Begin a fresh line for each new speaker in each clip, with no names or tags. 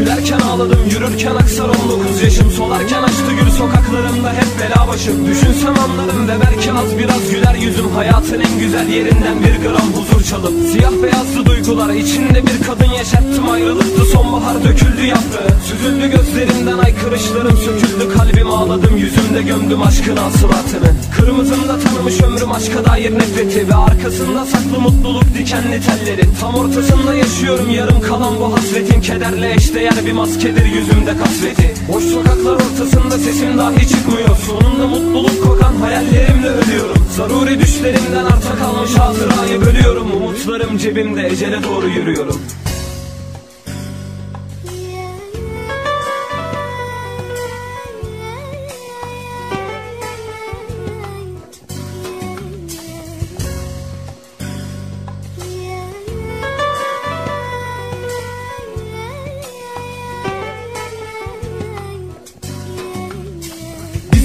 Severken ağladım yürürken aksar 19 yaşım Solarken açtı gül sokaklarımda hep bela başım Düşünsem anlarım ve belki az biraz güler yüzüm. Hayatın en güzel yerinden bir gram huzur çalıp. Siyah beyazlı duygular içinde bir kadın yaşattım. Ayrılıktı sonbahar döküldü yaprağı Süzüldü gözlerimden aykırışlarım söküldü. Kalbim ağladım yüzümde gömdüm aşkın asılatını Kırmızımda tanımış ömrüm aşka dair nefreti Ve arkasında saklı mutluluk dikenli telleri. Tam ortasında yaşıyorum yarım kalan bu hasretin Kederle eşdeğer bir maskedir yüzümde kasveti. Boş sokaklar ortasında sesim dahi çıkmıyor. Sonunda mutluluk kokan hayallerimle ölüyorum. Zaruri düşlerimden arta kalmış hatırayı bölüyorum. Umutlarım cebimde ecele doğru yürüyorum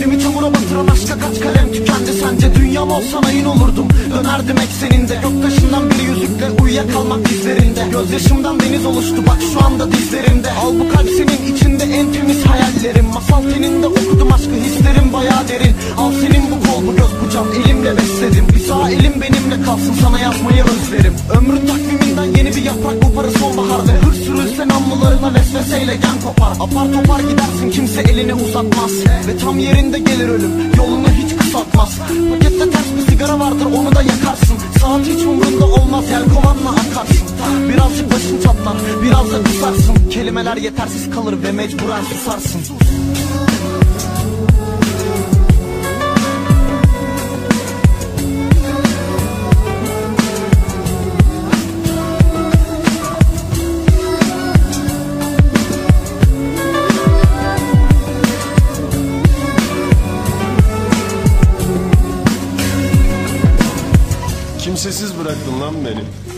Dizimi çamura batıran aşka kaç kalem tükendi? Sence Dünyam olsan ayın olurdum dönerdim ekseninde. Göktaşından bir yüzükle uyuyakalmak dizlerinde. Gözyaşımdan deniz oluştu bak şu anda dizlerimde. Al bu kalp senin içinde en temiz hayallerim. Masal teninde derin Al senin bu kol bu göz bu can elimle besledim. Bir sağ elim benimle kalsın. Sana yazmayı özlerim. Ömrün takviminden yeni bir yaprak. Koparır sonbaharda. Hır sürülse namlularına vesveseyle gen kopar. Apar topar gidersin. Kimse elini uzatmaz. Ve tam yerinde gelir ölüm. Yolunu hiç kısaltmaz. Pakette ters bir sigara vardır. Onu da yakarsın. Saat hiç umrunda olmaz. Yelkovanla akarsın. Birazcık başın çatlar. Biraz da kısarsın Kelimeler yetersiz kalır ve mecburen susarsın
Kimsesiz bıraktın lan beni.